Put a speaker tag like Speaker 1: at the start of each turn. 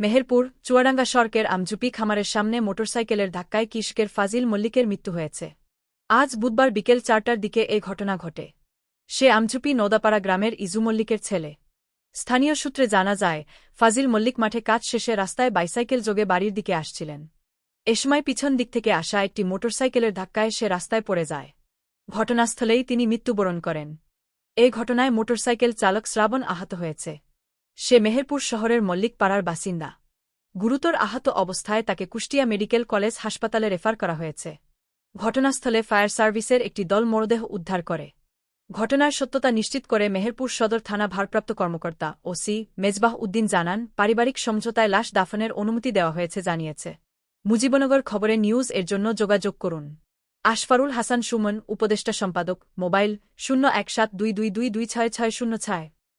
Speaker 1: মেহেরপুর, চুয়াডাঙ্গা সড়কের আমজুপি খামারের সামনে মোটরসাইকেলের ধাক্কায় কিশকের ফাজিল মল্লিকের মৃত্যু হয়েছে। আজ বুধবার বিকেল চারটার দিকে এ ঘটনা ঘটে। সে আমজুপি নৌদাপাড়া গ্রামের ইজু মল্লিকের ছেলে। স্থানীয় সূত্রে জানা যায়, ফাজিল মল্লিক মাঠে কাজ শেষে রাস্তায় বাইসাইকেল যোগে বাড়ির দিকে আসছিলেন। এ সময় পিছন দিক থেকে আসা একটি মোটরসাইকেলের ধাক্কায় সে রাস্তায় পড়ে যায়। ঘটনাস্থলেই তিনি মৃত্যুবরণ করেন। এ ঘটনায় মোটরসাইকেল চালক শ্রাবণ আহত হয়েছে। সে মেহেরপুর শহরের মল্লিক পাড়ার বাসিন্দা। গুরুতর আহত অবস্থায় তাকে কুষ্টিয়া মেডিকেল কলেজ হাসপাতালে রেফার করা হয়েছে। ঘটনাস্থলে ফায়ার সার্ভিসের একটি দল মরদেহ উদ্ধার করে। ঘটনার সত্যতা নিশ্চিত করে মেহেরপুর সদর থানা ভারপ্রাপ্ত কর্মকর্তা ওসি মেজবাহ উদ্দিন জানান, পারিবারিক সমঝোতায় লাশ দাফনের অনুমতি দেওয়া হয়েছে জানিয়েছে। মুজিবনগর খবরে নিউজ এর জন্য যোগাযোগ করুন। আশফারুল হাসান সুমন, উপদেষ্টা সম্পাদক, মোবাইল শূন্য এক সাত দুই দুই দুই দুই ছয় ছয় শূন্য ছয়।